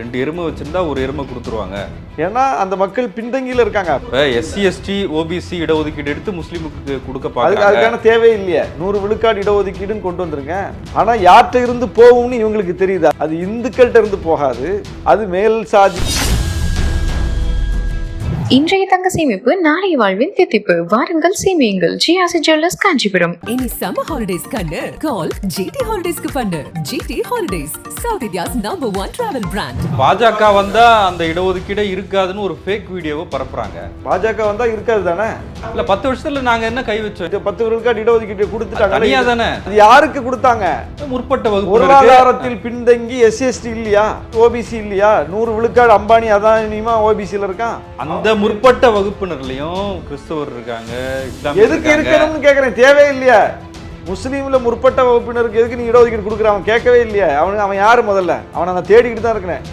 ரெண்டு எருமை வச்சிருந்தா ஒரு எருமை கொடுத்துருவாங்க. ஏன்னா அந்த மக்கள் பின்தங்கியில் இருக்காங்க. இப்போ எஸ்சி எஸ்டி ஓபிசி இடஒதுக்கீடு எடுத்து முஸ்லீமுக்கு கொடுக்க பார்க்கறாங்க. அதுக்கான தேவை இல்லையே. நூறு விழுக்காடு இடஒதுக்கீடுன்னு கொண்டு வந்திருங்க ஆனா யார்கிட்ட இருந்து போகும்னு இவங்களுக்கு தெரியுதா? அது இந்துக்கள்கிட்ட இருந்து போகாது. அது மேல் சாதி இன்றைய தங்க சேமிப்பு நாளைய வாழ்வின் தித்திப்பு. வாருங்கள் சேமியுங்கள். ஜிஆசி ஜுவல்லர்ஸ் காஞ்சிபுரம். இனி சம்மர் ஹாலிடேஸ் கண்ணு. கால் ஜிடி ஹாலிடேஸ்க்கு பண்ணு. GT holidays south India's number one travel brand பாஜக வந்தா அந்த இடஒதுக்கீடே இருக்காதுன்னு ஒரு ஃபேக் வீடியோவை பரப்புறாங்க. பாஜக வந்தா இருக்காது தானே? இல்ல பத்து வருஷத்துல நாங்க என்ன கை வச்சோம்? இது பத்து விழுக்காடு இடஒதுக்கீடு கொடுத்துட்டாங்க. தனியா தானே? அது யாருக்கு கொடுத்தாங்க? முற்பட்ட வகுப்பு பொருளாதாரத்தில் பின்தங்கி எஸ்சி எஸ்டி இல்லையா? ஓபிசி இல்லையா? நூறு விழுக்காடு அம்பானி அதானியுமா ஓபிசியில் இருக்கான்? அந்த முற்பட்ட வகுப்பினர்லயும் கிறிஸ்தவர் இருக்காங்க எதுக்கு இருக்கணும்னு கேட்குறேன் தேவையே இல்லையா? முஸ்லீம்ல முற்பட்ட வகுப்பினருக்கு எதுக்கு நீ இடஒதுக்கீடு கொடுக்குற? அவன் கேட்கவே இல்லையா? அவனுக்கு அவன் யாரு முதல்ல? அவனை நான் தேடிக்கிட்டு தான் இருக்கிறேன்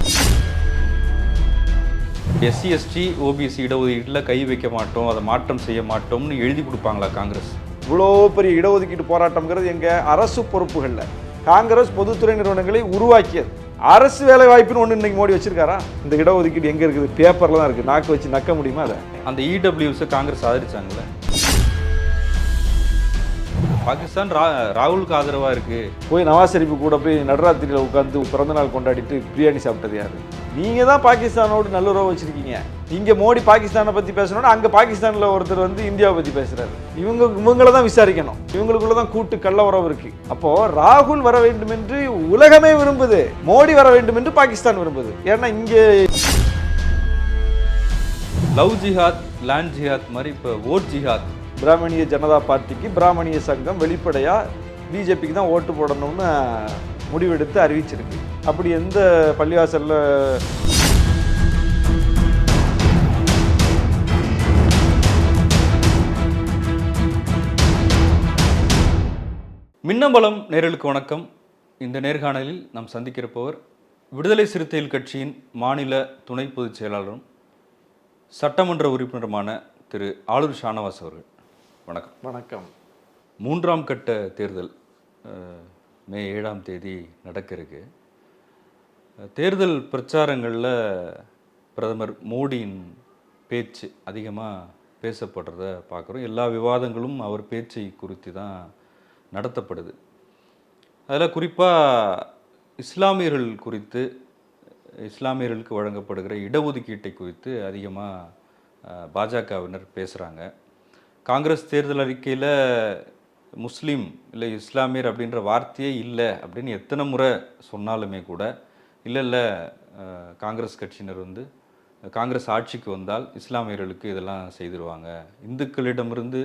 எஸ்சி எஸ்டி ஓபிசி இடஒதுக்கீட்டுல கை வைக்க மாட்டோம் அதை மாற்றம் செய்ய மாட்டோம்னு எழுதி கொடுப்பாங்களா காங்கிரஸ்? இவ்வளோ பெரிய இடஒதுக்கீடு போராட்டம்ங்கிறது எங்க அரசு பொறுப்புகள்ல. காங்கிரஸ் பொதுத்துறை நிறுவனங்களை உருவாக்கியது. அரசு வேலை வாய்ப்புன்னு ஒன்று இன்னைக்கு மோடி வச்சிருக்காரா? இந்த இடஒதுக்கீடு எங்க இருக்குது? பேப்பர்ல தான் இருக்கு நாக்கு வச்சு நக்க முடியுமா அதை? அந்த E இடபிள்யூஸை காங்கிரஸ் ஆதரிச்சாங்கல்ல. பாகிஸ்தான் ரா ராகுலுக்கு ஆதரவா இருக்கு. போய் நவாஸ் ஷெரீஃப் கூட போய் நடராத்திரியில் உட்காந்து பிறந்த நாள் கொண்டாடிட்டு பிரியாணி சாப்பிட்டது யாரு? நீங்க தான் பாகிஸ்தானோடு நல்லுறவு வச்சிருக்கீங்க. இங்க மோடி பாகிஸ்தானை பத்தி பேசணும்னா அங்க பாகிஸ்தான்ல ஒருத்தர் வந்து இந்தியாவை பத்தி பேசுறாரு. இவங்க இவங்கள தான் விசாரிக்கணும். இவங்களுக்குள்ள தான் கூட்டு கள்ள உறவு இருக்கு. அப்போ ராகுல் வர வேண்டும் என்று உலகமே விரும்புது. மோடி வர வேண்டும் என்று பாகிஸ்தான் விரும்புது. ஏன்னா இங்கே லவ் ஜிஹாத் லேண்ட் ஜிஹாத் மாதிரி இப்போ ஓட் ஜிஹாத். பிராமணிய ஜனதா பார்ட்டிக்கு பிராமணிய சங்கம் வெளிப்படையா பிஜேபிக்கு தான் ஓட்டு போடணும்னு முடிவெடுத்து அறிவிச்சிருக்கு. அப்படி எந்த பள்ளிவாசல்ல மின்னம்பலம் நேரலுக்கு வணக்கம். இந்த நேர்காணலில் நாம் சந்திக்கிறப்பவர் விடுதலை சிறுத்தைகள் கட்சியின் மாநில துணை பொதுச் செயலாளரும் சட்டமன்ற உறுப்பினருமான திரு ஆளூர் ஷானவாஸ் அவர்கள். வணக்கம். வணக்கம். மூன்றாம் கட்ட தேர்தல் மே ஏழாம் தேதி நடக்க இருக்கு தேர்தல் பிரச்சாரங்களில் பிரதமர் மோடியின் பேச்சு அதிகமாக பேசப்படுறத பார்க்குறோம் எல்லா விவாதங்களும் அவர் பேச்சை குறித்து தான் நடத்தப்படுது. அதில் குறிப்பாக இஸ்லாமியர்கள் குறித்து இஸ்லாமியர்களுக்கு வழங்கப்படுகிற இடஒதுக்கீட்டை குறித்து அதிகமாக பாஜகவினர் பேசுகிறாங்க காங்கிரஸ் தேர்தல் அறிக்கையில் முஸ்லீம் இல்லை இஸ்லாமியர் அப்படின்ற வார்த்தையே இல்லை அப்படின்னு எத்தனை முறை சொன்னாலுமே கூட இல்லை இல்லை காங்கிரஸ் கட்சியினர் வந்து காங்கிரஸ் ஆட்சிக்கு வந்தால் இஸ்லாமியர்களுக்கு இதெல்லாம் செய்திருவாங்க. இந்துக்களிடமிருந்து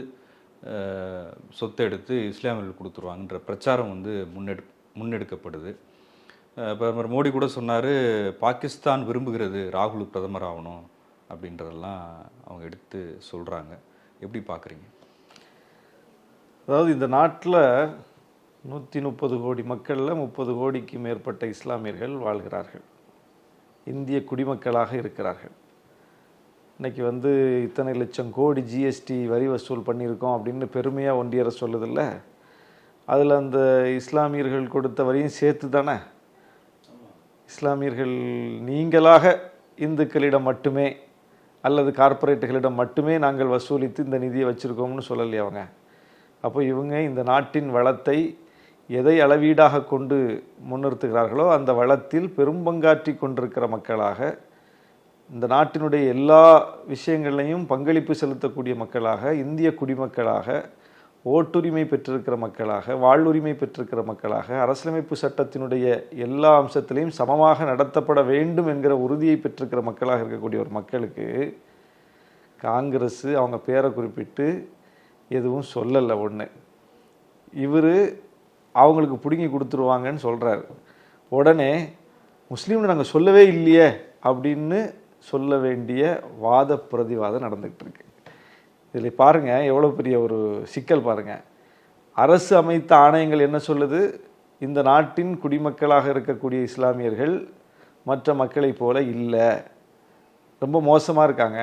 சொத்தை எடுத்து இஸ்லாமியர்களுக்கு கொடுத்துருவாங்கன்ற பிரச்சாரம் வந்து முன்னெடு முன்னெடுக்கப்படுது. பிரதமர் மோடி கூட சொன்னார் பாகிஸ்தான் விரும்புகிறது ராகுல் பிரதமர் ஆகணும் அப்படின்றதெல்லாம் அவங்க எடுத்து சொல்கிறாங்க எப்படி பார்க்குறீங்க அதாவது இந்த நாட்டில் நூற்றி முப்பது கோடி மக்களில் முப்பது கோடிக்கு மேற்பட்ட இஸ்லாமியர்கள் வாழ்கிறார்கள். இந்திய குடிமக்களாக இருக்கிறார்கள். இன்னைக்கு வந்து இத்தனை லட்சம் கோடி ஜிஎஸ்டி வரி வசூல் பண்ணியிருக்கோம் அப்படின்னு பெருமையாக ஒன்றிய அரசு சொல்லுதில்ல? அதில் அந்த இஸ்லாமியர்கள் கொடுத்த வரியும் சேர்த்து தானே இஸ்லாமியர்கள் நீங்களாக இந்துக்களிடம் மட்டுமே அல்லது கார்ப்பரேட்டுகளிடம் மட்டுமே நாங்கள் வசூலித்து இந்த நிதியை வச்சுருக்கோம்னு சொல்லலையே அவங்க? அப்போ இவங்க இந்த நாட்டின் வளத்தை எதை அளவீடாக கொண்டு முன்னிறுத்துகிறார்களோ அந்த வளத்தில் பெரும்பங்காற்றி கொண்டிருக்கிற மக்களாக இந்த நாட்டினுடைய எல்லா விஷயங்களையும் பங்களிப்பு செலுத்தக்கூடிய மக்களாக இந்திய குடிமக்களாக ஓட்டுரிமை பெற்றிருக்கிற மக்களாக வாழ்வுரிமை பெற்றிருக்கிற மக்களாக அரசியலமைப்பு சட்டத்தினுடைய எல்லா அம்சத்திலையும் சமமாக நடத்தப்பட வேண்டும் என்கிற உறுதியை பெற்றிருக்கிற மக்களாக இருக்கக்கூடிய ஒரு மக்களுக்கு காங்கிரஸ் அவங்க பேரை குறிப்பிட்டு எதுவும் சொல்லலை ஒன்று இவர் அவங்களுக்கு பிடுங்கி கொடுத்துருவாங்கன்னு சொல்கிறாரு உடனே முஸ்லீம்னு நாங்கள் சொல்லவே இல்லையே அப்படின்னு சொல்ல வேண்டிய வாத பிரதிவாதம் நடந்துகிட்டு இருக்கு. இதில் பாருங்கள் எவ்வளோ பெரிய ஒரு சிக்கல் பாருங்கள் அரசு அமைத்த ஆணையங்கள் என்ன சொல்லுது? இந்த நாட்டின் குடிமக்களாக இருக்கக்கூடிய இஸ்லாமியர்கள் மற்ற மக்களைப் போல இல்லை. ரொம்ப மோசமாக இருக்காங்க.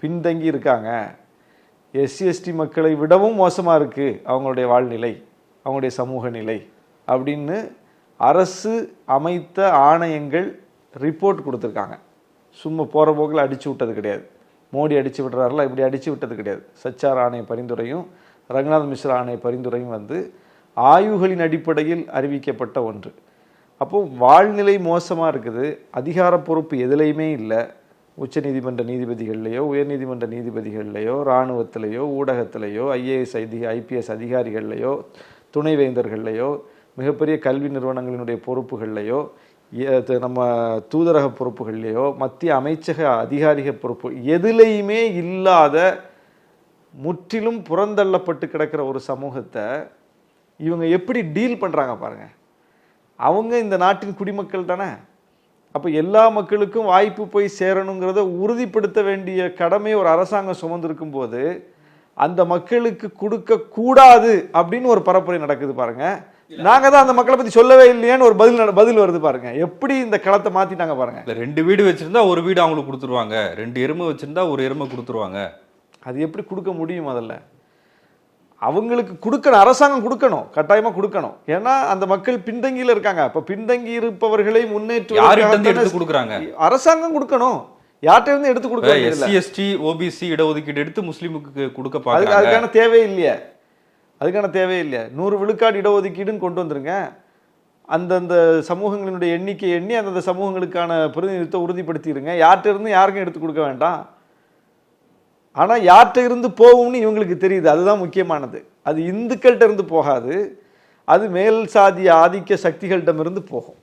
பின்தங்கி இருக்காங்க. எஸ்சி எஸ்டி மக்களை விடவும் மோசமாக இருக்குது அவங்களுடைய வாழ்நிலை அவங்களுடைய சமூக நிலை அப்படின்னு அரசு அமைத்த ஆணையங்கள் ரிப்போர்ட் கொடுத்துருக்காங்க. சும்மா போகிற போக்கில் அடித்து விட்டது கிடையாது. மோடி அடித்து விடுறாருல இப்படி அடித்து விட்டது கிடையாது. சச்சார் ஆணைய பரிந்துரையும் ரங்கநாத் மிஸ்ரா ஆணைய பரிந்துரையும் வந்து ஆய்வுகளின் அடிப்படையில் அறிவிக்கப்பட்ட ஒன்று. அப்போ வாழ்நிலை மோசமாக இருக்குது. அதிகார பொறுப்பு எதுலேயுமே இல்லை. உச்ச நீதிமன்ற நீதிபதிகள்லையோ உயர்நீதிமன்ற நீதிபதிகள்லையோ இராணுவத்திலேயோ ஊடகத்திலேயோ ஐஏஎஸ் ஐதி ஐபிஎஸ் அதிகாரிகள்லையோ துணைவேந்தர்கள்லையோ மிகப்பெரிய கல்வி நிறுவனங்களினுடைய பொறுப்புகள்லையோ நம்ம தூதரக பொறுப்புகள்லையோ மத்திய அமைச்சக அதிகாரிக பொறுப்பு எதுலேயுமே இல்லாத முற்றிலும் புறந்தள்ளப்பட்டு கிடக்கிற ஒரு சமூகத்தை இவங்க எப்படி டீல் பண்ணுறாங்க பாருங்கள் அவங்க இந்த நாட்டின் குடிமக்கள் தானே. அப்போ எல்லா மக்களுக்கும் வாய்ப்பு போய் சேரணுங்கிறத உறுதிப்படுத்த வேண்டிய கடமை ஒரு அரசாங்கம் சுமந்திருக்கும் போது அந்த மக்களுக்கு கொடுக்கக்கூடாது அப்படின்னு ஒரு பரப்புரை நடக்குது பாருங்கள் நாங்க தான் அந்த மக்களை பத்தி சொல்லவே இல்லையேன்னு ஒரு பதில் பதில் வருது பாருங்க. எப்படி இந்த களத்தை மாத்திட்டாங்க பாருங்க. ரெண்டு வீடு வச்சிருந்தா ஒரு வீடு அவங்களுக்கு கொடுத்துருவாங்க. ரெண்டு எருமை வச்சிருந்தா ஒரு எருமை கொடுத்துருவாங்க. அது எப்படி கொடுக்க முடியும் அதில் அவங்களுக்கு கொடுக்கணும் அரசாங்கம் கொடுக்கணும் கட்டாயமா கொடுக்கணும். ஏன்னா அந்த மக்கள் பின்தங்கியில இருக்காங்க. அப்ப பின்தங்கி இருப்பவர்களை முன்னேற்ற கொடுக்குறாங்க? அரசாங்கம் கொடுக்கணும். யார்கிட்ட இருந்து எடுத்து கொடுக்க. எஸ்சி எஸ்டி ஓபிசி இடஒதுக்கீடு எடுத்து முஸ்லீமுக்கு கொடுக்க அதுக்கான தேவை இல்லையே. அதுக்கான தேவையில்லை நூறு விழுக்காடு இடஒதுக்கீடுன்னு கொண்டு வந்துருங்க. அந்தந்த சமூகங்களினுடைய எண்ணிக்கை எண்ணி அந்தந்த சமூகங்களுக்கான பிரதிநிதித்துவத்தை உறுதிப்படுத்திடுங்க யார்கிட்ட இருந்து யாருக்கும் எடுத்து கொடுக்க வேண்டாம். ஆனால் யார்கிட்ட இருந்து போகும்னு இவங்களுக்கு தெரியுது. அதுதான் முக்கியமானது. அது இந்துக்கள்கிட்ட இருந்து போகாது. அது மேல் சாதிய ஆதிக்க சக்திகளிடமிருந்து போகும்.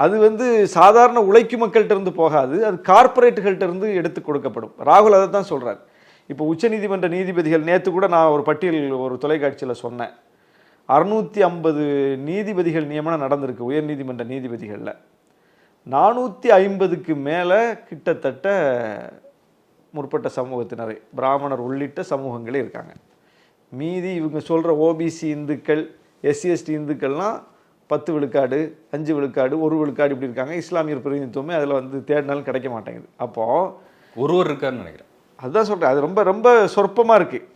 அது வந்து சாதாரண உழைக்கும் மக்கள்கிட்ட இருந்து போகாது. அது கார்பரேட்டுகள்கிட்ட இருந்து எடுத்து கொடுக்கப்படும். ராகுல் அதை தான் சொல்கிறார் இப்போ உச்சநீதிமன்ற நீதிபதிகள் நேற்று கூட நான் ஒரு பட்டியல் ஒரு தொலைக்காட்சியில் சொன்னேன். அறுநூற்றி ஐம்பது நீதிபதிகள் நியமனம் நடந்திருக்கு உயர்நீதிமன்ற நீதிபதிகளில். நானூற்றி ஐம்பதுக்கு மேலே கிட்டத்தட்ட முற்பட்ட சமூகத்தினரை பிராமணர் உள்ளிட்ட சமூகங்களே இருக்காங்க. மீதி இவங்க சொல்கிற ஓபிசி இந்துக்கள் எஸ்சிஎஸ்டி இந்துக்கள்லாம் பத்து விழுக்காடு அஞ்சு விழுக்காடு ஒரு விழுக்காடு இப்படி இருக்காங்க. இஸ்லாமியர் பிரதிநிதித்துவமே அதில் வந்து தேடினாலும் கிடைக்க மாட்டேங்குது. அப்போது ஒருவர் இருக்காருன்னு நினைக்கிறேன். அதுதான் சொல்கிறேன் அது ரொம்ப ரொம்ப சொற்பமாக இருக்குது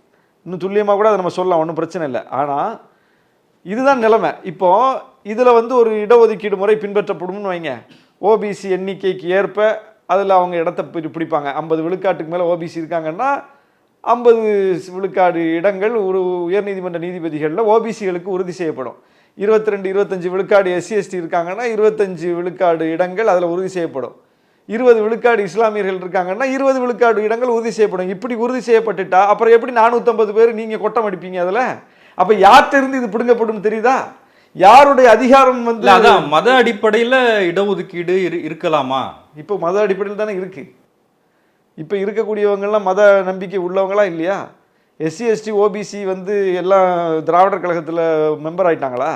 இன்னும் துல்லியமாக கூட அதை நம்ம சொல்லலாம் ஒன்றும் பிரச்சனை இல்லை. ஆனால் இதுதான் நிலைமை. இப்போ இதில் வந்து ஒரு இடஒதுக்கீடு முறை பின்பற்றப்படும்னு வைங்க. ஓபிசி எண்ணிக்கைக்கு ஏற்ப அதில் அவங்க இடத்த பிடிப்பாங்க. ஐம்பது விழுக்காட்டுக்கு மேலே ஓபிசி இருக்காங்கன்னா ஐம்பது விழுக்காடு இடங்கள் ஒரு உயர்நீதிமன்ற நீதிபதிகளில் ஓபிசிகளுக்கு உறுதி செய்யப்படும். இருபத்தி ரெண்டு இருபத்தஞ்சி விழுக்காடு எஸ்சி எஸ்டி இருக்காங்கன்னா இருபத்தஞ்சி விழுக்காடு இடங்கள் அதில் உறுதி செய்யப்படும். இருபது விழுக்காடு இஸ்லாமியர்கள் இருக்காங்கன்னா இருபது விழுக்காடு இடங்கள் உறுதி செய்யப்படும். இப்படி உறுதி செய்யப்பட்டுட்டா அப்புறம் எப்படி நானூற்றம்பது பேர் நீங்கள் கொட்டம் அடிப்பீங்க அதில்? அப்போ யார்கிட்ட இருந்து இது பிடுங்கப்படும் தெரியுதா? யாருடைய அதிகாரம் வந்து அதான் மத அடிப்படையில இடஒதுக்கீடு இரு- இருக்கலாமா? இப்போ மத அடிப்படையில் தானே இருக்கு. இப்போ இருக்கக்கூடியவங்கெல்லாம் மத நம்பிக்கை உள்ளவங்களா இல்லையா? எஸ்சி எஸ்டி ஓபிசி வந்து எல்லாம் திராவிடர் கழகத்தில் மெம்பர் ஆயிட்டாங்களா?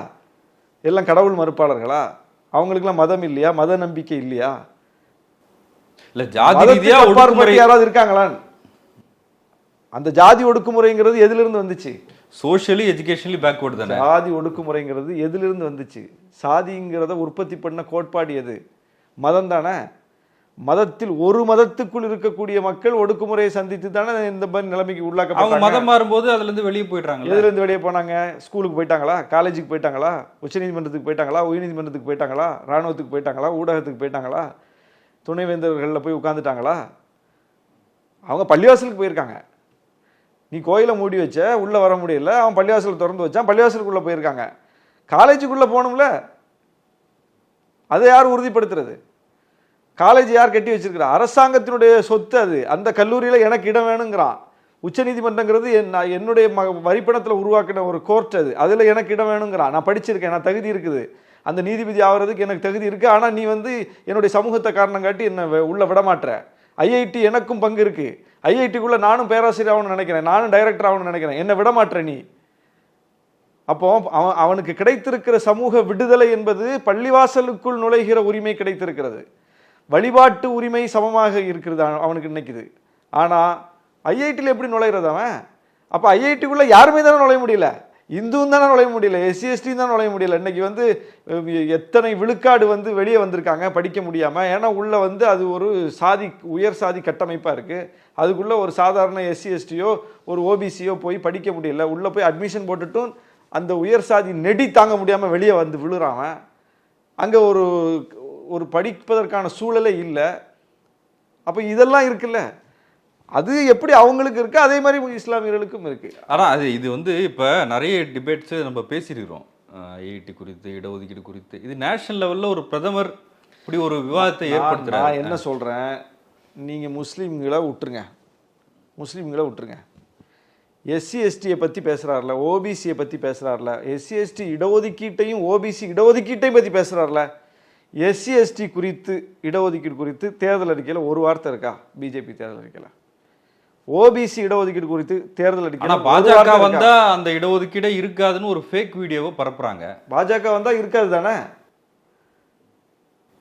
எல்லாம் கடவுள் மறுப்பாளர்களா? அவங்களுக்கெல்லாம் மதம் இல்லையா? மத நம்பிக்கை இல்லையா? இல்ல ஜாதி ரீதியா ஒடுக்குமுறை யாராவது இருக்காங்களான்னு அந்த ஜாதி ஒடுக்குமுறைங்கிறது எதிலிருந்து வந்துச்சு? சோஷியலி எஜுகேஷனலி பேக்வர்டு தானே? சாதி ஒடுக்குமுறைங்கிறது எதிலிருந்து வந்துச்சு? சாதிங்கிறத உற்பத்தி பண்ண கோட்பாடு எது? மதம் தானே? மதத்தில் ஒரு மதத்துக்குள் இருக்கக்கூடிய மக்கள் ஒடுக்குமுறையை சந்தித்து தானே இந்த மாதிரி நிலைமைக்கு அவங்க உள்ளாக்கப்பட்டாங்க மதம் மாறும்போது அதுல இருந்து வெளியே போயிடுறாங்க எதுல இருந்து வெளியே போனாங்க? ஸ்கூலுக்கு போயிட்டாங்களா? காலேஜுக்கு போயிட்டாங்களா? உச்சநீதிமன்றத்துக்கு போயிட்டாங்களா? உயர்நீதிமன்றத்துக்கு போயிட்டாங்களா? ராணுவத்துக்கு போயிட்டாங்களா? ஊடகத்துக்கு போயிட்டாங்களா? துணைவேந்தர்களில் போய் உட்காந்துட்டாங்களா அவங்க பள்ளிவாசலுக்கு போயிருக்காங்க. நீ கோயிலை மூடி வச்ச உள்ளே வர முடியல அவன் பள்ளிவாசல் திறந்து வச்சான் பள்ளிவாசலுக்குள்ளே போயிருக்காங்க. காலேஜுக்குள்ளே போகணும்ல? அதை யார் உறுதிப்படுத்துறது? காலேஜ் யார் கட்டி வச்சிருக்கிறா? அரசாங்கத்தினுடைய சொத்து அது. அந்த கல்லூரியில் எனக்கு இடம் வேணுங்கிறான். உச்சநீதிமன்றங்கிறது என் என்னுடைய ம வரிப்பணத்தில் உருவாக்கின ஒரு கோர்ட் அது. அதில் எனக்கு இடம் வேணுங்கிறான். நான் படிச்சிருக்கேன் நான் தகுதி இருக்குது. அந்த நீதிபதி ஆகிறதுக்கு எனக்கு தகுதி இருக்குது ஆனால் நீ வந்து என்னுடைய சமூகத்தை காரணம் காட்டி என்னை உள்ளே உள்ள விடமாட்டுற ஐஐடி எனக்கும் பங்கு இருக்குது ஐஐடிக்குள்ளே நானும் பேராசிரியர் ஆகணும்னு நினைக்கிறேன். நானும் டைரக்டர் ஆகணும்னு நினைக்கிறேன். என்னை விடமாட்டுற நீ. அப்போ அவன் அவனுக்கு கிடைத்திருக்கிற சமூக விடுதலை என்பது பள்ளிவாசலுக்குள் நுழைகிற உரிமை கிடைத்திருக்கிறது. வழிபாட்டு உரிமை சமமாக இருக்கிறது அவனுக்கு நினைக்குது. ஆனால் ஐஐடியில் எப்படி நுழைகிறது அவன்? அப்போ ஐஐடிக்குள்ளே யாருமே தானே நுழைய முடியல. இந்துவும் தானே நுழைய முடியல எஸ்சி எஸ்டியும் தான் நுழைய முடியல. இன்னைக்கு வந்து எத்தனை விழுக்காடு வந்து வெளியே வந்திருக்காங்க படிக்க முடியாமல் ஏன்னா உள்ளே வந்து அது ஒரு சாதி உயர் சாதி கட்டமைப்பாக இருக்குது அதுக்குள்ளே ஒரு சாதாரண எஸ்சி எஸ்டியோ ஒரு ஓபிசியோ போய் படிக்க முடியல. உள்ளே போய் அட்மிஷன் போட்டுட்டும் அந்த உயர் சாதி நெடி தாங்க முடியாமல் வெளியே வந்து விழுறான் அங்கே ஒரு ஒரு படிப்பதற்கான சூழலே இல்லை. அப்போ இதெல்லாம் இருக்குல்ல. அது எப்படி அவங்களுக்கு இருக்கு அதே மாதிரி இஸ்லாமியர்களுக்கும் இருக்கு. ஆனா அது இது வந்து இப்ப நிறைய டிபேட்ஸ் நம்ம பேசியிருக்கிறோம். ஐஐடி குறித்து இடஒதுக்கீடு குறித்து. இது நேஷனல் லெவல்ல ஒரு பிரதமர் இப்படி ஒரு விவாதத்தை நான் நான் என்ன சொல்றேன்? நீங்க முஸ்லீம்களை விட்டுருங்க. முஸ்லீம்களை விட்டுருங்க. எஸ்சி எஸ்டியை பற்றி பேசுகிறார்ல ஓபிசியை பற்றி பேசுகிறார்ல எஸ்சி எஸ்டி இடஒதுக்கீட்டையும் ஓபிசி இடஒதுக்கீட்டையும் பற்றி பேசுகிறார்ல எஸ்சி எஸ்டி குறித்து இடஒதுக்கீடு குறித்து தேர்தல் அறிக்கையில் ஒரு வார்த்தை இருக்கா? பிஜேபி தேர்தல் அறிக்கையில். ஓபிசி இடஒதுக்கீடு குறித்து தேர்தல் ஒரு பாஜக? வந்தா அந்த இடஒதுக்கீடே இருக்காதுன்னு ஒரு ஃபேக் வீடியோவை பரப்புறாங்க. பாஜக வந்தா இருக்காது தானே?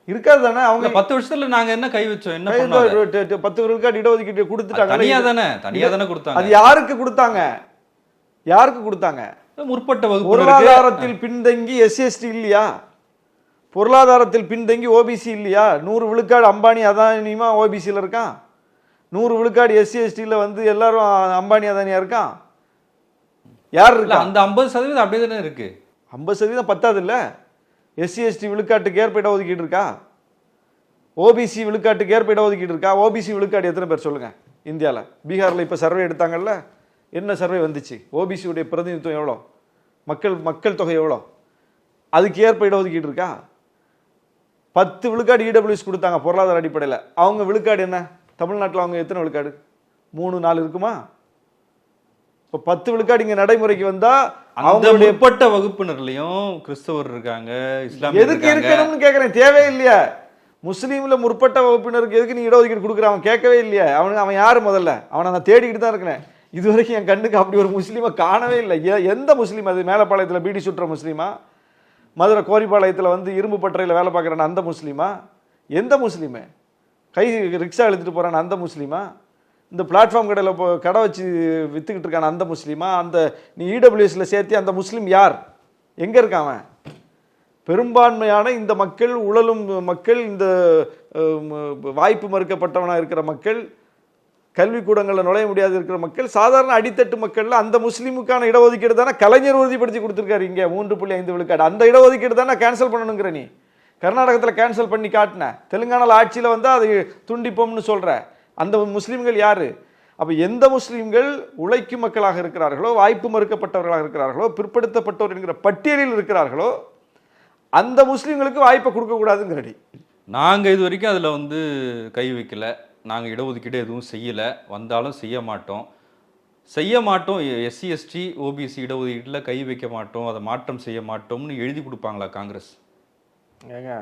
இருக்காது தானே? அவங்க பத்து வருஷத்துல நாங்க என்ன கை வச்சோம்? என்ன பத்து விழுக்காடு இடஒதுக்கீடு கொடுத்துட்டாங்க. தனியா தானே? தனியா தானே கொடுத்தாங்க. அது யாருக்கு கொடுத்தாங்க? யாருக்கு கொடுத்தாங்க? முற்பட்ட வகுப்பு பொருளாதாரத்தில் பின்தங்கி எஸ்சிஎஸ்டி இல்லையா? பொருளாதாரத்தில் பின்தங்கி ஓபிசி இல்லையா? நூறு விழுக்காடு அம்பானி அதானியுமா ஓபிசியில் இருக்கான் நூறு விழுக்காடு எஸ்சி எஸ்டியில் வந்து எல்லாரும் அம்பானி அதானியா இருக்கான் யார் இருக்கா? அந்த ஐம்பது சதவீதம் அப்படியே தானே இருக்கு. ஐம்பது சதவீதம் பத்தாது இல்ல எஸ்சி எஸ்டி விழுக்காட்டுக்கு ஏற்ப இடஒதுக்கீடு இருக்கா? ஓபிசி விழுக்காட்டுக்கு ஏற்ப இடஒதுக்கீடு இருக்கா? ஓபிசி விழுக்காடு எத்தனை பேர் சொல்லுங்க இந்தியாவில் பீகாரில் இப்போ சர்வே எடுத்தாங்கல்ல? என்ன சர்வே வந்துச்சு? ஓபிசியுடைய பிரதிநிதித்துவம் எவ்வளோ? மக்கள் மக்கள் தொகை எவ்வளோ? அதுக்கு ஏற்ப இடஒதுக்கீடு இருக்கா? பத்து விழுக்காடு இடபிள்யூஎஸ் கொடுத்தாங்க பொருளாதார அடிப்படையில். அவங்க விழுக்காடு என்ன? தமிழ்நாட்டில் அவங்க எத்தனை விழுக்காடு? மூணு நாலு இருக்குமா? இப்போ பத்து விழுக்காடு இங்கே நடைமுறைக்கு வந்தா அந்த முற்பட்ட வகுப்பினர்லயும் கிறிஸ்தவர் இருக்காங்க இஸ்லாமியர் எதுக்கு இருக்கணும்னு கேக்குறேன். தேவையே இல்லையா முஸ்லீம்ல முற்பட்ட வகுப்பினருக்கு எதுக்கு நீ இடஒதுக்கீடு கொடுக்குற? அவன் கேட்கவே இல்லையா. அவனுக்கு அவன் யாரு முதல்ல? அவனை நான் தேடிக்கிட்டு தான் இருக்கிறேன். இது வரைக்கும் என் கண்ணுக்கு அப்படி ஒரு முஸ்லீமை காணவே இல்லை. எந்த முஸ்லீம் அது? மேலப்பாளையத்தில் பீடி சுற்றுற முஸ்லீமா? மதுரை கோரிப்பாளையத்தில் வந்து இரும்பு பட்டறையில் வேலை பார்க்குறான அந்த முஸ்லீமா? எந்த முஸ்லீமு? கை ரிக்ஷா இழுத்துட்டு போகிறான் அந்த முஸ்லீமா? இந்த பிளாட்ஃபார்ம் கடையில் இப்போ கடை வச்சு விற்றுக்கிட்டு இருக்கான அந்த முஸ்லீமா? அந்த நீ இடபிள்யூஎஸில் சேர்த்தி அந்த முஸ்லீம் யார்? எங்கே இருக்கான் அவன்? பெரும்பான்மையான இந்த மக்கள் உழலும் மக்கள் இந்த வாய்ப்பு மறுக்கப்பட்டவனாக இருக்கிற மக்கள் கல்விக்கூடங்களில் நுழைய முடியாது இருக்கிற மக்கள் சாதாரண அடித்தட்டு மக்களில் அந்த முஸ்லீமுக்கான இடஒதுக்கீடு தானே கலைஞர் உறுதிப்படுத்தி கொடுத்துருக்காரு இங்கே மூன்று புள்ளி ஐந்து விழுக்காடு. அந்த இடஒதுக்கீடு தானே கேன்சல் பண்ணணுங்கிற நீ. கர்நாடகத்தில் கேன்சல் பண்ணி காட்டினேன் தெலுங்கானாவில் ஆட்சியில் வந்தால் அது துண்டிப்போம்னு சொல்கிற அந்த முஸ்லீம்கள் யார்? அப்போ எந்த முஸ்லீம்கள் உழைக்கும் மக்களாக இருக்கிறார்களோ வாய்ப்பு மறுக்கப்பட்டவர்களாக இருக்கிறார்களோ பிற்படுத்தப்பட்டோர் என்கிற பட்டியலில் இருக்கிறார்களோ அந்த முஸ்லீம்களுக்கு வாய்ப்பை கொடுக்கக்கூடாதுங்கிறடி நாங்கள் இது வரைக்கும் அதில் வந்து கை வைக்கலை. நாங்கள் இடஒதுக்கீடு எதுவும் செய்யலை. வந்தாலும் செய்ய மாட்டோம். செய்ய மாட்டோம். எஸ்சி எஸ்டி ஓபிசி இடஒதுக்கீட்டில் கை வைக்க மாட்டோம். அதை மாற்றம் செய்ய மாட்டோம்னு எழுதி கொடுப்பாங்களா காங்கிரஸ்? ஏங்க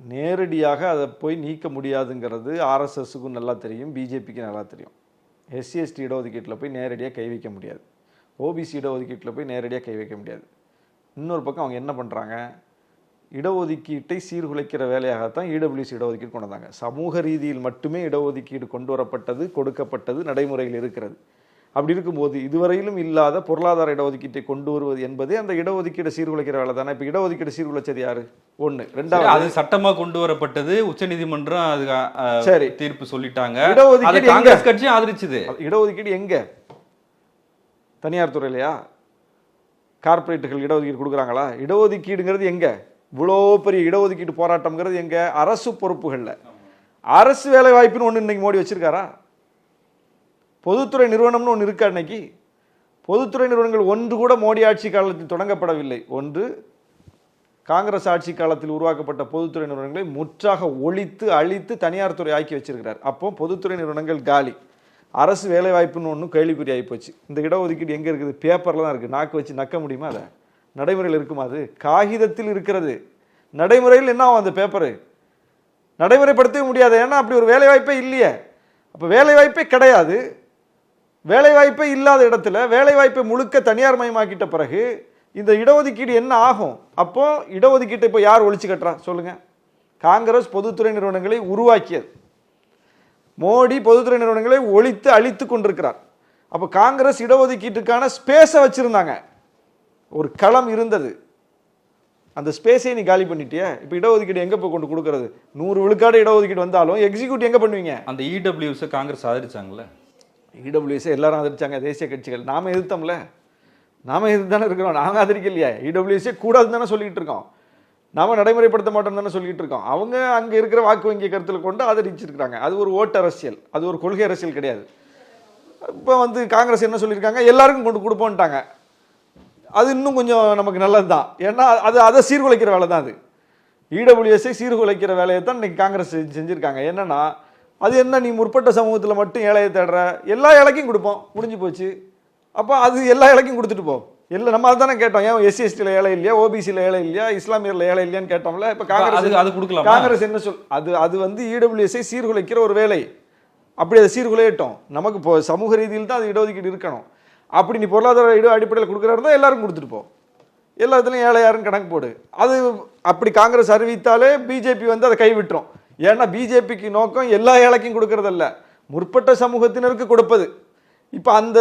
நேரடியாக அதை போய் நீக்க முடியாதுங்கிறது ஆர்எஸ்எஸுக்கும் நல்லா தெரியும் பிஜேபிக்கும் நல்லா தெரியும். எஸ்சி எஸ்டி இடஒதுக்கீட்டில் போய் நேரடியாக கை வைக்க முடியாது. ஓபிசி இடஒதுக்கீட்டில் போய் நேரடியாக கை வைக்க முடியாது. இன்னொரு பக்கம் அவங்க என்ன பண்ணுறாங்க இடஒதுக்கீட்டை சீர்குலைக்கிற வேலையாகத்தான் இடபிள்யூசி இடஒதுக்கீடு கொண்டு வந்தாங்க. சமூக ரீதியில் மட்டுமே இடஒதுக்கீடு கொண்டு வரப்பட்டது கொடுக்கப்பட்டது நடைமுறையில் இருக்கிறது. அப்படி இருக்கும்போது இதுவரையிலும் இல்லாத பொருளாதார இடஒதுக்கீட்டை கொண்டு வருவது என்பதே அந்த இடஒதுக்கீடு சீர்குலைக்கிற வேலை தானே. இப்போ இடஒதுக்கீடு சீர்குலைச்சது யாரு? ஒன்று ரெண்டாவது அது சட்டமா கொண்டு வரப்பட்டது. உச்சநீதிமன்றம் அது சரி. தீர்ப்பு சொல்லிட்டாங்க. இடஒதுக்கீடு? காங்கிரஸ் கட்சியும் ஆதரிச்சுது. இடஒதுக்கீடு எங்க? தனியார் துறையிலையா கார்ப்பரேட்டுகள் இடஒதுக்கீடு கொடுக்குறாங்களா? இடஒதுக்கீடுங்கிறது எங்க? இவ்வளோ பெரிய இடஒதுக்கீடு போராட்டம்ங்கிறது எங்க? அரசு பொறுப்புகளில். அரசு வேலை வாய்ப்புன்னு ஒன்று இன்னைக்கு மோடி வச்சிருக்காரா? பொதுத்துறை நிறுவனம்னு ஒன்று இருக்கா அன்னைக்கு. பொதுத்துறை நிறுவனங்கள் ஒன்று கூட மோடி ஆட்சி காலத்தில் தொடங்கப்படவில்லை. ஒன்று காங்கிரஸ் ஆட்சி காலத்தில் உருவாக்கப்பட்ட பொதுத்துறை நிறுவனங்களை முற்றாக ஒழித்து அழித்து தனியார் துறை ஆக்கி வச்சிருக்கிறார். அப்போ பொதுத்துறை நிறுவனங்கள் காலி. அரசு வேலைவாய்ப்புன்னு ஒன்றும் கேள்விக்குறி ஆகிப்போச்சு இந்த இடஒதுக்கீடு எங்கே இருக்குது? பேப்பரில் தான் இருக்குது நாக்கு வச்சு நக்க முடியுமா அதை? நடைமுறையில் இருக்குமா அது? காகிதத்தில் இருக்கிறது. நடைமுறையில் என்ன ஆகும் அந்த பேப்பரு? நடைமுறைப்படுத்தவே முடியாது. ஏன்னா அப்படி ஒரு வேலைவாய்ப்பே இல்லையே. அப்போ வேலைவாய்ப்பே கிடையாது. வேலைவாய்ப்பே இல்லாத இடத்துல வேலைவாய்ப்பை முழுக்க தனியார் மயமாக்கிட்ட பிறகு இந்த இடஒதுக்கீடு என்ன ஆகும்? அப்போ இடஒதுக்கீட்டை இப்போ யார் ஒழிச்சு கட்டுறா? சொல்லுங்கள் காங்கிரஸ் பொதுத்துறை நிறுவனங்களை உருவாக்கியது. மோடி பொதுத்துறை நிறுவனங்களை ஒழித்து அழித்து கொண்டிருக்கிறார். அப்போ காங்கிரஸ் இடஒதுக்கீட்டுக்கான ஸ்பேஸை வச்சுருந்தாங்க. ஒரு களம் இருந்தது. அந்த ஸ்பேஸை நீ காலி பண்ணிட்டியே? இப்போ இடஒதுக்கீடு எங்கே போய் கொண்டு கொடுக்கறது? நூறு விழுக்காடு இடஒதுக்கீடு வந்தாலும் எக்ஸிக்யூட் எங்கே பண்ணுவீங்க? அந்த இடபிள்யூஸை காங்கிரஸ் ஆதரிச்சாங்களே இடபிள்யூஎஸ் எல்லாரும் ஆதரிச்சாங்க தேசிய கட்சிகள். நாம எதிர்த்தோம்ல? நாம எதிர்த்து தானே இருக்கிறோம். நாங்கள் ஆதரிக்கலையா. இடபிள்யூஎஸ்ஏ கூடாதுன்னு தானே சொல்லிட்டு இருக்கோம். நாம் நடைமுறைப்படுத்த மாட்டோம் தானே சொல்லிக்கிட்டு இருக்கோம். அவங்க அங்கே இருக்கிற வாக்கு வங்கி கருத்தில் கொண்டு ஆதரிச்சிருக்கிறாங்க. அது ஒரு ஓட்டு அரசியல். அது ஒரு கொள்கை அரசியல் கிடையாது. இப்போ வந்து காங்கிரஸ் என்ன சொல்லியிருக்காங்க? எல்லாருக்கும் கொண்டு கொடுப்போன்ட்டாங்க அது இன்னும் கொஞ்சம் நமக்கு நல்லது தான் ஏன்னா அது அதை சீர்குலைக்கிற வேலை தான் அது இடபிள்யூஎஸ்ஐ சீர்குலைக்கிற வேலையை தான் இன்றைக்கி காங்கிரஸ் செஞ்சுருக்காங்க. என்னென்னா அது என்ன நீ முற்பட்ட சமூகத்தில் மட்டும் ஏழையை தேடுற? எல்லா ஏழைக்கும் கொடுப்போம். முடிஞ்சு போச்சு. அப்போ அது எல்லா ஏழைக்கும் கொடுத்துட்டு போ. இல்லை நம்ம அதுதானே கேட்டோம். ஏன் எஸ்சி எஸ்டியில் ஏழை இல்லையா ஓபிசியில் ஏழை இல்லையா இஸ்லாமியர்ல ஏழை இல்லையான்னு கேட்டோம்ல இப்போ காங்கிரஸ் அது கொடுக்கலாமா. காங்கிரஸ் என்ன சொல் அது அது வந்து இடபிள்யூஎஸ்ஐ சீர்குலைக்கிற ஒரு வேலை. அப்படி அதை சீர்குலையட்டும். நமக்கு இப்போ சமூக ரீதியில் தான் அது இடஒதுக்கீடு இருக்கணும். அப்படி நீ பொருளாதார இட அடிப்படையில் கொடுக்குறா இருந்தால் எல்லாருக்கும் கொடுத்துட்டு போ. எல்லா இதுலையும் ஏழை யாருன்னு கணக்கு போடு. அது அப்படி காங்கிரஸ் அறிவித்தாலே பிஜேபி வந்து அதை கைவிட்டுரும். ஏன்னா பிஜேபிக்கு நோக்கம் எல்லா ஏழைக்கும் கொடுக்கறதல்ல. முற்பட்ட சமூகத்தினருக்கு கொடுப்பது. இப்போ அந்த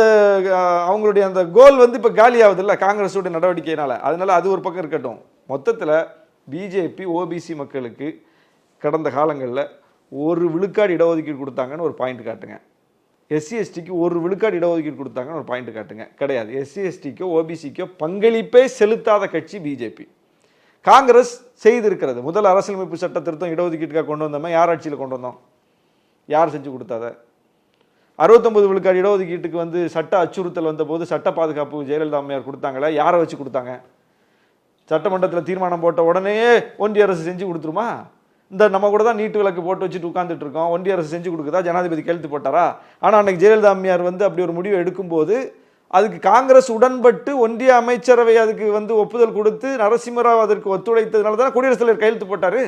அவங்களுடைய அந்த கோல் வந்து இப்போ காலி ஆகுதுல்ல காங்கிரஸோட நடவடிக்கையினால். அதனால அது ஒரு பக்கம் இருக்கட்டும். மொத்தத்தில் பிஜேபி ஓபிசி மக்களுக்கு கடந்த காலங்களில் ஒரு விழுக்காடு இடஒதுக்கீடு கொடுத்தாங்கன்னு ஒரு பாயிண்ட் காட்டுங்க. எஸ்சி எஸ்டிக்கு ஒரு விழுக்காடு இடஒதுக்கீடு கொடுத்தாங்கன்னு ஒரு பாயிண்ட் காட்டுங்க. கிடையாது. எஸ்சி எஸ்டிக்கோ ஓபிசிக்கோ பங்களிப்பே செலுத்தாத கட்சி பிஜேபி. காங்கிரஸ் செய்திருக்கிறது. முதல் அரசியலமைப்பு சட்ட திருத்தம் இடஒதுக்கீட்டுக்காக கொண்டு வந்தோமே? யார் ஆட்சியில் கொண்டு வந்தோம்? யார் செஞ்சு கொடுத்தாத அறுபத்தொம்பது விழுக்காடு இடஒதுக்கீட்டுக்கு வந்து சட்ட அச்சுறுத்தல் வந்தபோது சட்ட பாதுகாப்பு ஜெயலலிதா அம்மையார் கொடுத்தாங்களே? யாரை வச்சு கொடுத்தாங்க? சட்டமன்றத்தில் தீர்மானம் போட்ட உடனே ஒன்றிய அரசு செஞ்சு கொடுத்துருமா? இந்த நம்ம கூட தான் நீட்டு விளக்கு போட்டு வச்சுட்டு உட்காந்துட்டு இருக்கோம். ஒன்றிய அரசு செஞ்சு கொடுக்குதா? ஜனாதிபதி கேள்வி போட்டாரா ஆனால் அன்னைக்கு ஜெயலலிதா அம்மையார் வந்து அப்படி ஒரு முடிவு எடுக்கும்போது அதுக்கு காங்கிரஸ் உடன்பட்டு ஒன்றிய அமைச்சரவை அதுக்கு வந்து ஒப்புதல் கொடுத்து நரசிம்மராவ் அதற்கு ஒத்துழைத்ததுனால தான் குடியரசுத் தலைவர் கையெழுத்து போட்டாரு?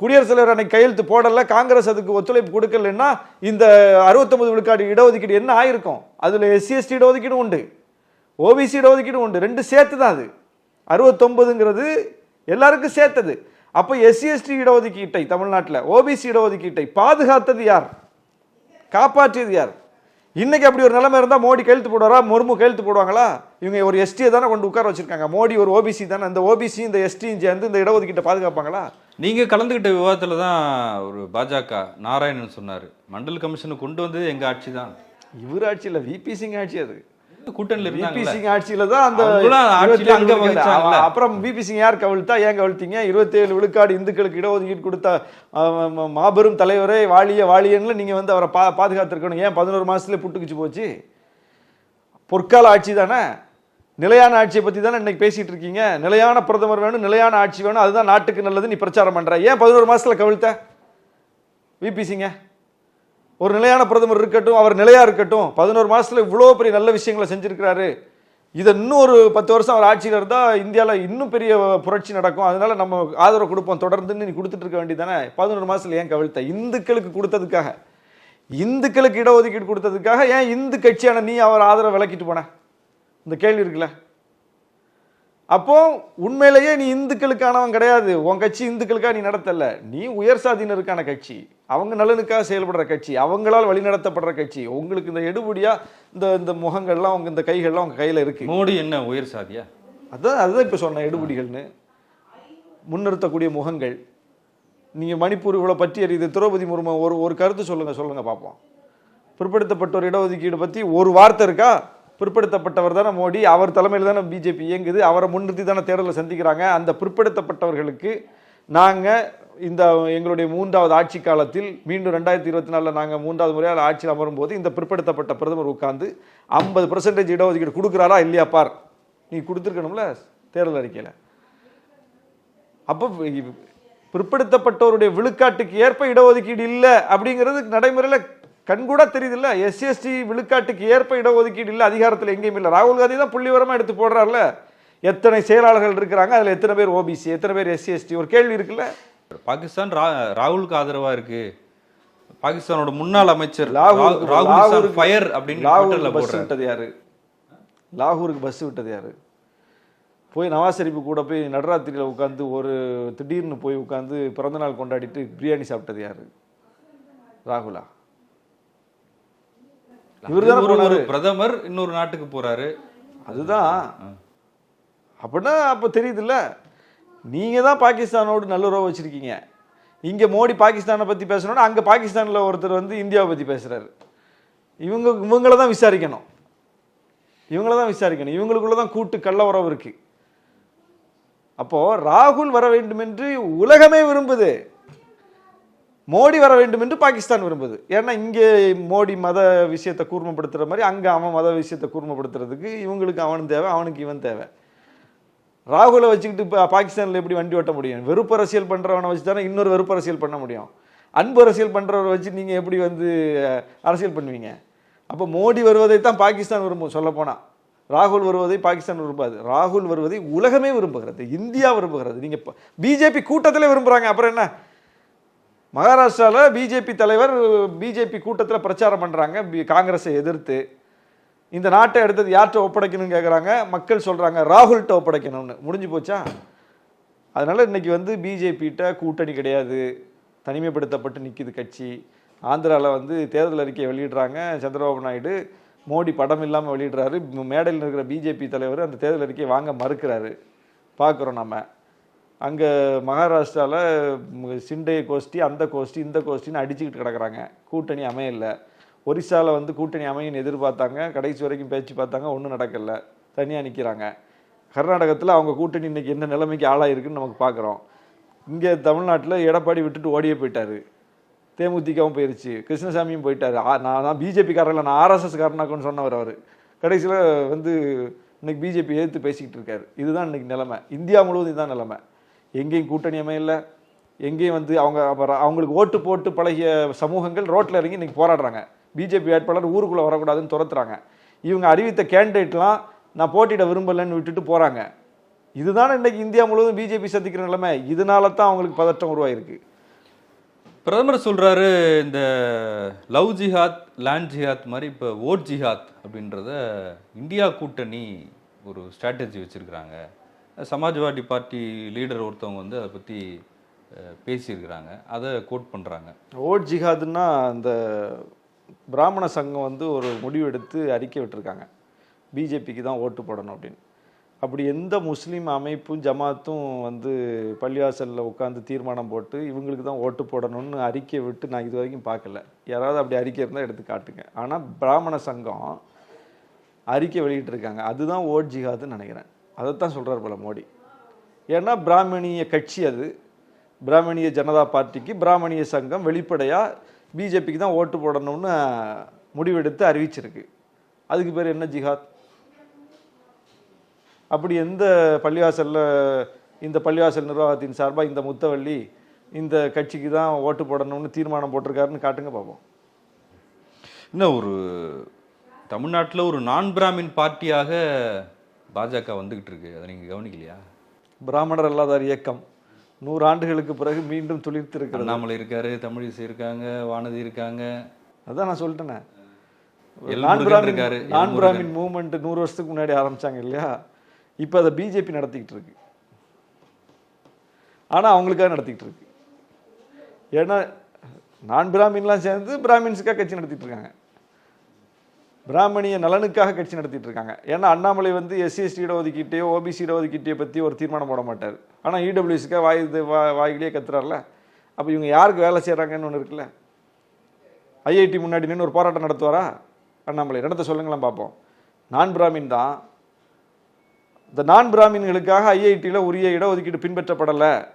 குடியரசுத் தலைவர் அன்னைக்கு கையெழுத்து போடல காங்கிரஸ் அதுக்கு ஒத்துழைப்பு கொடுக்கலன்னா இந்த அறுபத்தொம்பது விழுக்காடு இடஒதுக்கீடு என்ன ஆயிருக்கும்? அதில் எஸ்சிஎஸ்டி இடஒதுக்கீடு உண்டு. ஓபிசி இடஒதுக்கீடு உண்டு. ரெண்டு சேர்த்து தான் அது. அறுபத்தொம்பதுங்கிறது எல்லாருக்கும் சேர்த்தது. அப்போ எஸ்சிஎஸ்டி இடஒதுக்கீட்டை தமிழ்நாட்டில் ஓபிசி இடஒதுக்கீட்டை பாதுகாத்தது யார்? காப்பாற்றியது யார்? இன்னைக்கு அப்படி ஒரு நிலைமை இருந்தால் மோடி கையெழுத்து போடுவாரா? முர்மு கையெழுத்து போடுவாங்களா? இவங்க ஒரு எஸ்டியை தானே கொண்டு உட்கார வச்சிருக்காங்க. மோடி ஒரு ஓபிசி தானே. அந்த ஓபிசி இந்த எஸ்டியும் சேர்ந்து இந்த இடஒதுக்கீட்டை பாதுகாப்பாங்களா? நீங்க கலந்துகிட்ட விவாதத்துல தான் ஒரு பாஜக நாராயணன் சொன்னாரு. மண்டல் கமிஷனை கொண்டு வந்தது எங்க ஆட்சி தான். இவர் ஆட்சியில் விபி சிங் ஆட்சி அது. கூட்டணியில் சிங் ஆட்சியில தான் அந்த அவங்களும் ஆட்சியில 27 அங்க விழுக்காடு. வகிச்சாங்கல்ல. அப்புறம் சிங் யார் கவிழ்த்தா? ஏன் கவிழ்த்தீங்க? இருபத்தேழு விழுக்காடு இந்துக்களுக்கு இடஒதுக்கீடு கொடுத்த மாபெரும் தலைவரே வாழிய வாழியன்ல நீங்க வந்து அவரை பா பாதுகாத்திருக்கணும். ஏன் பதினோரு மாசத்துல புட்டுக்குச்சு போச்சு? பொற்கால ஆட்சி தானே? நிலையான ஆட்சியை பத்தி தானே இன்னைக்கு பேசிட்டு இருக்கீங்க? நிலையான பிரதமர் வேணும் நிலையான ஆட்சி வேணும். அதுதான் நாட்டுக்கு நல்லது நீ பிரச்சாரம் பண்ற. ஏன் பதினோரு மாசத்துல கவிழ்த்த? விபி சிங்க. ஒரு நிலையான பிரதமர் இருக்கட்டும் அவர் நிலையாக இருக்கட்டும் பதினோரு மாதத்தில் இவ்வளோ பெரிய நல்ல விஷயங்களை செஞ்சுருக்கிறாரு. இதை இன்னும் ஒரு பத்து வருஷம் அவர் ஆட்சியில் இருந்தால் இந்தியாவில் இன்னும் பெரிய புரட்சி நடக்கும். அதனால நம்ம ஆதரவு கொடுப்போம். தொடர்ந்து நீ கொடுத்துட்டு இருக்க வேண்டியதானே பதினோரு மாதத்தில் ஏன் கவிழ்த்த? இந்துக்களுக்கு கொடுத்ததுக்காக. இந்துக்களுக்கு இடஒதுக்கீடு கொடுத்ததுக்காக ஏன் இந்து கட்சியான நீ அவர் ஆதரவை விளக்கிட்டு போன? இந்த கேள்வி இருக்குல்ல? அப்போ உண்மையிலேயே நீ இந்துக்களுக்கானவன் கிடையாது. உன் கட்சி இந்துக்களுக்காக நீ நடத்தல. நீ உயர் சாதியினருக்கான கட்சி. அவங்க நலனுக்காக செயல்படுற கட்சி. அவங்களால் வழிநடத்தப்படுற கட்சி. உங்களுக்கு இந்த எடுபடியா இந்த இந்த முகங்கள்லாம் உங்க இந்த கைகள்லாம் உங்க கையில இருக்கு. மோடி என்ன உயர் சாதியா? அதான் அதுதான் இப்போ சொன்னேன் எடுபடிகள்னு. முன்னிறுத்தக்கூடிய முகங்கள். நீங்கள் மணிப்பூர் இவ்வளோ பற்றி அறியுது திரௌபதி முர்மு ஒரு ஒரு கருத்து சொல்லுங்கள் சொல்லுங்கள் பார்ப்போம் பிற்படுத்தப்பட்டோர் இடஒதுக்கீடு பற்றி ஒரு வார்த்தை இருக்கா? பிற்படுத்தப்பட்டவர் தானே மோடி? அவர் தலைமையில் தானே பிஜேபி இயங்குது. அவரை முன்னிறுத்தி தானே தேர்தலை சந்திக்கிறாங்க. அந்த பிற்படுத்தப்பட்டவர்களுக்கு நாங்கள் இந்த எங்களுடைய மூன்றாவது ஆட்சி காலத்தில் மீண்டும் ரெண்டாயிரத்தி இருபத்தி நாலில் நாங்கள் மூன்றாவது முறையாக ஆட்சியில் அமரும் போது இந்த பிற்படுத்தப்பட்ட பிரதமர் உட்கார்ந்து ஐம்பது பர்சன்டேஜ் இடஒதுக்கீடு கொடுக்குறாரா இல்லையா பார்? நீ கொடுத்துருக்கணும்ல தேர்தல் அறிக்கையில். அப்போ பிற்படுத்தப்பட்டவருடைய விழுக்காட்டுக்கு ஏற்ப இடஒதுக்கீடு இல்லை அப்படிங்கிறது நடைமுறையில் கண்கூட தெரியுதுல்ல. எஸ்சி எஸ்டி விழுக்காட்டுக்கு ஏற்ப இடஒதுக்கீடு இல்லை அதிகாரத்தில் எங்கேயும் இல்லை. ராகுல் காந்தி தான் புள்ளிவரமாக எடுத்து போடுறாருல. எத்தனை செயலாளர்கள் இருக்கிறாங்க அதில் எத்தனை பேர் ஓபிசி எத்தனை பேர் எஸ்சி எஸ்டி ஒரு கேள்வி இருக்குல்ல. பாகிஸ்தான் ரா- ராகுலுக்கு ஆதரவா இருக்கு. பாகிஸ்தானோட முன்னாள் அமைச்சர் ராகுல் ஃபயர் அப்படின்னு ட்விட்டர்ல பஸ் விட்டது யாரு? லாகூருக்கு பஸ் விட்டது யாரு? போய் நவாஸ் ஷெரீப் கூட போய் நடராத்திரியில் உட்காந்து ஒரு திடீர்னு போய் உட்காந்து பிறந்தநாள் கொண்டாடிட்டு பிரியாணி சாப்பிட்டது யாரு? ராகுலா. இவரு தானே போனாரு. பிரதமர் இன்னொரு நாட்டுக்கு போறாரு. அதுதான். அப்படின்னா அப்போ தெரியுதுல்ல. நீங்க தான் பாகிஸ்தானோடு நல்லுறவு வச்சிருக்கீங்க. இங்க மோடி பாகிஸ்தானை பத்தி பேசணும்னா அங்க பாகிஸ்தான்ல ஒருத்தர் வந்து இந்தியாவை பத்தி பேசுறாரு. இவங்க இவங்கள தான் விசாரிக்கணும். இவங்கள தான் விசாரிக்கணும். இவங்களுக்குள்ள தான் கூட்டு கள்ள உறவு இருக்கு. அப்போ ராகுல் வர வேண்டும் என்று உலகமே விரும்புது. மோடி வர வேண்டும் என்று பாகிஸ்தான் விரும்புது. ஏன்னா இங்கே மோடி மத விஷயத்தை கூர்மைப்படுத்துற மாதிரி அங்கே அவன் மத விஷயத்தை கூர்மைப்படுத்துறதுக்கு இவங்களுக்கு அவனும் தேவை அவனுக்கு இவன் தேவை. ராகுலை வச்சுக்கிட்டு இப்போ பாகிஸ்தானில் எப்படி வண்டி ஓட்ட முடியும்? வெறுப்பு அரசியல் பண்ணுறவனை வச்சு தானே இன்னொரு வெறுப்பு அரசியல் பண்ண முடியும்? அன்பு அரசியல் பண்ணுறவரை வச்சு நீங்கள் எப்படி வந்து அரசியல் பண்ணுவீங்க? அப்போ மோடி வருவதை தான் பாகிஸ்தான் விரும்பும் சொல்லப்போனால் ராகுல் வருவதை பாகிஸ்தான் விரும்பாது. ராகுல் வருவதை உலகமே விரும்புகிறது இந்தியா விரும்புகிறது. நீங்கள் பிஜேபி கூட்டத்திலே விரும்புகிறாங்க அப்புறம் என்ன? மகாராஷ்டிராவில் பிஜேபி தலைவர் பிஜேபி கூட்டத்தில் பிரச்சாரம் பண்ணுறாங்க காங்கிரஸை எதிர்த்து. இந்த நாட்டை எடுத்தது யார்கிட்ட ஒப்படைக்கணும்னு கேட்குறாங்க மக்கள் சொல்கிறாங்க ராகுல்கிட்ட ஒப்படைக்கணும்னு. முடிஞ்சு போச்சா? அதனால் இன்னைக்கு வந்து பிஜேபிகிட்ட கூட்டணி கிடையாது. தனிமைப்படுத்தப்பட்டு நிற்கிது கட்சி. ஆந்திராவில் வந்து தேர்தல் அறிக்கையை வெளியிடுறாங்க. சந்திரபாபு நாயுடு மோடி படம் இல்லாமல் வெளியிடுறாரு. மேடையில் இருக்கிற பிஜேபி தலைவர் அந்த தேர்தல் அறிக்கையை வாங்க மறுக்கிறாரு. பார்க்குறோம் நம்ம அங்கே மகாராஷ்டிராவில் சிண்டே கோஷ்டி அந்த கோஷ்டி இந்த கோஷ்டின்னு அடிச்சுக்கிட்டு கிடக்குறாங்க. கூட்டணி அமையலை. ஒரிசாவில் வந்து கூட்டணி அமையன்னு எதிர்பார்த்தாங்க. கடைசி வரைக்கும் பேச்சு பார்த்தாங்க. ஒன்றும் நடக்கலை. தனியாக நிற்கிறாங்க கர்நாடகத்தில் அவங்க கூட்டணி இன்றைக்கி என்ன நிலைமைக்கு ஆளாயிருக்குன்னு நமக்கு பார்க்குறோம் இங்கே தமிழ்நாட்டில் எடப்பாடி விட்டுட்டு ஓடியே போயிட்டாரு. தேமுதிகவும் போயிருச்சு. கிருஷ்ணசாமியும் போயிட்டார். ஆ- நான் தான் பிஜேபிக்காரங்கள நான் ஆர்எஸ்எஸ் காரனாக்குன்னு சொன்னவர் அவர். கடைசியில் வந்து இன்னைக்கு பிஜேபி எதிர்த்து பேசிக்கிட்டு இருக்காரு. இதுதான் இன்னைக்கு நிலைமை. இந்தியா முழுவதும் இதுதான் நிலைமை. எங்கேயும் கூட்டணி அமையல. எங்கேயும் வந்து அவங்க அப்புறம் அவங்களுக்கு ஓட்டு போட்டு பழகிய சமூகங்கள் ரோட்டில் இறங்கி இன்றைக்கி போராடுறாங்க. பிஜேபி வேட்பாளர் ஊருக்குள்ளே வரக்கூடாதுன்னு துரத்துறாங்க. இவங்க அறிவித்த கேண்டிடேட்லாம் நான் போட்டியிட விரும்பலைன்னு விட்டுட்டு போகிறாங்க இதுதான் இன்றைக்கி இந்தியா முழுவதும் பிஜேபி சந்திக்கிற நிலைமை. இதனால தான் அவங்களுக்கு பதட்டம் உருவாயிருக்கு. பிரதமர் சொல்கிறாரு இந்த லவ் ஜிஹாத் லேண்ட் ஜிஹாத் மாதிரி இப்போ ஓட் ஜிஹாத் அப்படின்றத இந்தியா கூட்டணி ஒரு ஸ்ட்ராட்டஜி வச்சுருக்கிறாங்க. சமாஜ்வாடி பார்ட்டி லீடர் ஒருத்தவங்க வந்து அதை பற்றி பேசியிருக்கிறாங்க. அதை கோட் பண்ணுறாங்க ஓட் ஜிஹாதுன்னா அந்த பிராமண சங்கம் வந்து ஒரு முடிவு எடுத்து அறிக்கை விட்டுருக்காங்க. பிஜேபிக்கு தான் ஓட்டு போடணும் அப்படின்னு. அப்படி எந்த முஸ்லீம் அமைப்பும் ஜமாத்தும் வந்து பள்ளிவாசலில் உட்காந்து தீர்மானம் போட்டு இவங்களுக்கு தான் ஓட்டு போடணும்னு அறிக்கை விட்டு நான் இது வரைக்கும் பார்க்கல. யாராவது அப்படி அறிக்கை இருந்தால் எடுத்து காட்டுங்க. ஆனால் பிராமண சங்கம் அறிக்கை வெளியிட்டிருக்காங்க. அதுதான் ஓட் ஜிஹாதுன்னு நினைக்கிறேன். அதைத்தான் சொல்கிறார் போல மோடி. ஏன்னா பிராமணிய கட்சி அது. பிராமணிய ஜனதா பார்ட்டிக்கு பிராமணிய சங்கம் வெளிப்படையாக பிஜேபிக்கு தான் ஓட்டு போடணும்னு முடிவெடுத்து அறிவிச்சிருக்கு. அதுக்கு பேர் என்ன ஜிஹாத்? அப்படி எந்த பள்ளிவாசலில் இந்த பள்ளிவாசல் நிர்வாகத்தின் சார்பாக இந்த முத்தவள்ளி இந்த கட்சிக்கு தான் ஓட்டு போடணும்னு தீர்மானம் போட்டிருக்காருன்னு காட்டுங்க பார்ப்போம் இன்னும் ஒரு தமிழ்நாட்டில் ஒரு நான் பிராமின் பார்ட்டியாக பாஜக வந்துகிட்டு இருக்கு. அதை நீங்கள் கவனிக்கலையா? பிராமணர் அல்லாதார் இயக்கம். நூறு ஆண்டுகளுக்கு பிறகு மீண்டும் துளிர்த்திருக்கிறது. அண்ணாமலை இருக்காரு தமிழிசை இருக்காங்க வானதி இருக்காங்க. அதான் நான் சொல்லிட்டேனே. நான் பிராமின் நான். பிராமின் மூவ்மெண்ட் நூறு வருஷத்துக்கு முன்னாடி ஆரம்பிச்சாங்க இல்லையா? இப்போ அதை பிஜேபி நடத்திக்கிட்டு இருக்கு. ஆனா அவங்களுக்காக நடத்திக்கிட்டு இருக்கு. ஏன்னா நான் பிராமின்லாம் சேர்ந்து பிராமின்ஸுக்காக கட்சி நடத்திட்டு இருக்காங்க. பிராமணிய நலனுக்காக கட்சி நடத்திட்டு இருக்காங்க. ஏன்னா அண்ணாமலை வந்து எஸ்சி எஸ்டி இடஒதுக்கீட்டையோ ஓபிசி இடஒதுக்கீட்டையோ பற்றி ஒரு தீர்மானம் போட மாட்டார். ஆனால் இடபிள்யூசிக்காக வாய் இது வா- வாயிலேயே கத்துறாருல. அப்போ இவங்க யாருக்கு வேலை செய்கிறாங்கன்னு ஒன்று இருக்குல்ல? ஐஐடி முன்னாடி நின்று ஒரு போராட்டம் நடத்துவாரா? அண்ணாமலை நடத்த சொல்லுங்களேன் பார்ப்போம் நான் பிராமின் தான். இந்த நான் பிராமின்களுக்காக ஐஐடியில் உரிய இடஒதுக்கீடு பின்பற்றப்படலை.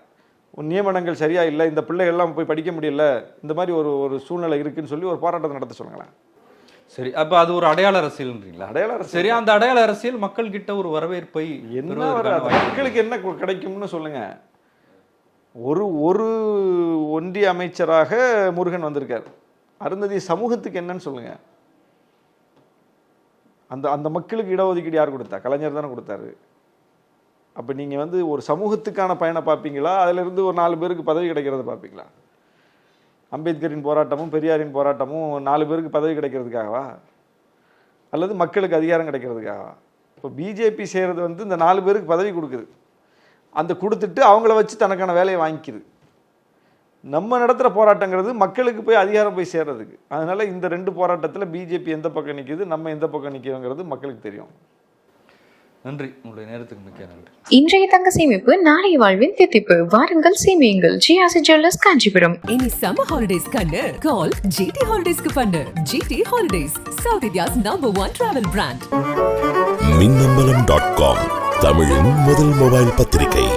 நியமனங்கள் சரியாக இல்லை. இந்த பிள்ளைகள்லாம் போய் படிக்க முடியல. இந்த மாதிரி ஒரு ஒரு சூழ்நிலை இருக்குதுன்னு சொல்லி ஒரு போராட்டத்தை நடத்த சொல்லுங்களேன். சரி அப்போ அது ஒரு அடையாள அரசியல்ன்றீங்களா? அடையாள அரசியல். சரி அந்த அடையாள அரசியல் மக்கள் கிட்ட ஒரு வரவேற்பை என்ன மக்களுக்கு என்ன கிடைக்கும்னு சொல்லுங்க. ஒரு ஒரு ஒன்றிய அமைச்சராக முருகன் வந்திருக்கார். அருந்ததி சமூகத்துக்கு என்னன்னு சொல்லுங்க. அந்த அந்த மக்களுக்கு இடஒதுக்கீடு யார் கொடுத்தா? கலைஞர் தானே கொடுத்தாரு. அப்ப நீங்க வந்து ஒரு சமூகத்துக்கான பயனை பார்ப்பீங்களா? அதுல இருந்து ஒரு நாலு பேருக்கு பதவி கிடைக்கிறத பார்ப்பீங்களா? அம்பேத்கரின் போராட்டமும் பெரியாரின் போராட்டமும் நாலு பேருக்கு பதவி கிடைக்கிறதுக்காகவா? அல்லது மக்களுக்கு அதிகாரம் கிடைக்கிறதுக்காகவா? இப்போ பிஜேபி செய்கிறது வந்து இந்த நாலு பேருக்கு பதவி கொடுக்குது. அந்த கொடுத்துட்டு அவங்கள வச்சு தனக்கான வேலையை வாங்கிக்குது. நம்ம நடத்துகிற போராட்டங்கிறது மக்களுக்கு போய் அதிகாரம் போய் சேர்றதுக்கு. அதனால இந்த ரெண்டு போராட்டத்தில் பிஜேபி எந்த பக்கம் நிற்கிது நம்ம எந்த பக்கம் நிற்கிறோங்கிறது மக்களுக்கு தெரியும். நன்றி. உங்களுடைய நேரத்துக்கு மிக்க நன்றி. இன்றைய தங்க சேமிப்பு நாளைய வாழ்வின் தித்திப்பு. வாருங்கள் சேமியுங்கள். ஜிஆசி ஜுவல்லர்ஸ் காஞ்சிபுரம். இனி சம்மர் ஹாலிடேஸ் கண்ணு. கால் ஜிடி ஹாலிடேஸ்க்கு பண்ணு. GT holidays south India's number one travel brand Minnambalam dot com தமிழின் முதல் மொபைல் பத்திரிகை.